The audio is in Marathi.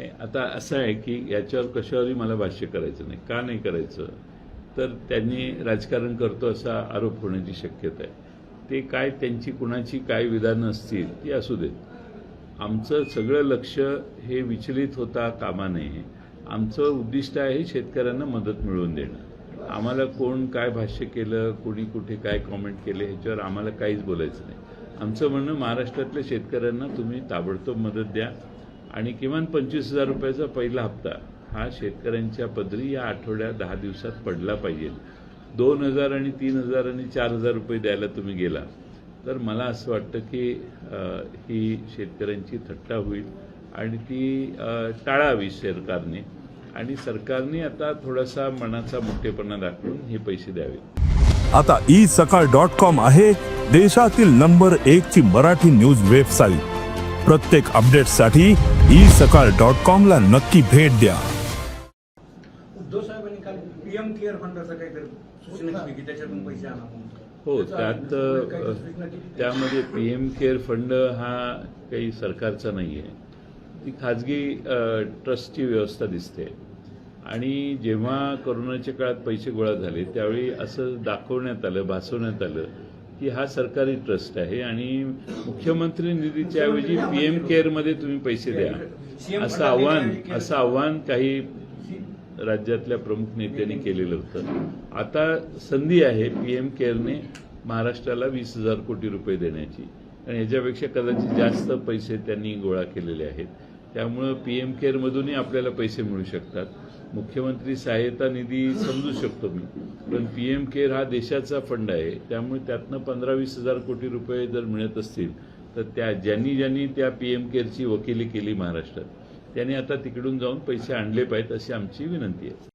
नाही. आता असं आहे की याच्यावर कशावरही मला भाष्य करायचं नाही. का नाही करायचं? तर त्यांनी राजकारण करतो असा आरोप होण्याची शक्यता आहे. ते काय त्यांची कुणाची काय विधानं असतील ती असू देत. आमचं सगळं लक्ष हे विचलित होता कामा नये. आमचं उद्दिष्ट आहे शेतकऱ्यांना मदत मिळवून देणं. आम्हाला कोण काय भाष्य केलं कोणी कुठे काय कॉमेंट केले ह्याच्यावर आम्हाला काहीच बोलायचं नाही. आमचं म्हणणं महाराष्ट्रातल्या शेतकऱ्यांना तुम्ही ताबडतोब मदत द्या. आणि किमान पंचवीस हजार रुपयाचा पहिला हप्ता हा शेतकऱ्यांच्या पदरी या आठवड्यात दहा दिवसात पडला पाहिजे. दोन हजार आणि तीन हजार आणि चार हजार रुपये द्यायला तुम्ही गेला. तर मला असं वाटतं की ही शेतकऱ्यांची थट्टा होईल आणि ती टाळावी सरकारने. आणि सरकारने आता थोडासा मनाचा मोठेपणा दाखवून हे पैसे द्यावे आता ई सकाळ डॉट कॉम आहे देशातील नंबर एक ची मराठी न्यूज वेबसाईट. प्रत्येक अपडेटसाठी ई सकाळ डॉट कॉम ला नक्की भेट द्या उद्धव साहेबांनी काल पीएम केअर फंडाचं काहीतरी सूचना केली की त्याच्यातून पैसे आणा म्हणून. हो त्यात? त्यामध्ये पी एम केअर फंड हा काही सरकारचा नाही आहे ती खाजगी ट्रस्टची व्यवस्था दिसते आणि जेव्हा कोरोनाच्या काळात पैसे गोळा झाले त्यावेळी असं दाखवण्यात आलं भासवण्यात आलं की हा सरकारी ट्रस्ट आहे आणि मुख्यमंत्री निधीच्या ऐवजी पी एम केअरमध्ये तुम्ही पैसे द्या. असं आव्हान असं आव्हान काही राज्यातल्या प्रमुख नेत्यांनी केलेलं होतं. आता संधी आहे पी एम केअरने महाराष्ट्राला वीस हजार कोटी रुपये देण्याची. आणि याच्यापेक्षा कदाचित जास्त पैसे त्यांनी गोळा केलेले आहेत. त्यामुळं पी एम केअरमधूनही आपल्याला पैसे मिळू शकतात. मुख्यमंत्री सहाय्यता निधी समजू शकतो मी. पण पी एम केअर हा देशाचा फंड आहे. त्यामुळे त्यातनं पंधरा वीस हजार कोटी रुपये जर मिळत असतील तर त्या ज्यांनी ज्यांनी त्या पी एम केअरची वकिली केली महाराष्ट्रात त्यांनी आता तिकडून जाऊन पैसे आणले पाहिजेत अशी आमची विनंती आहे.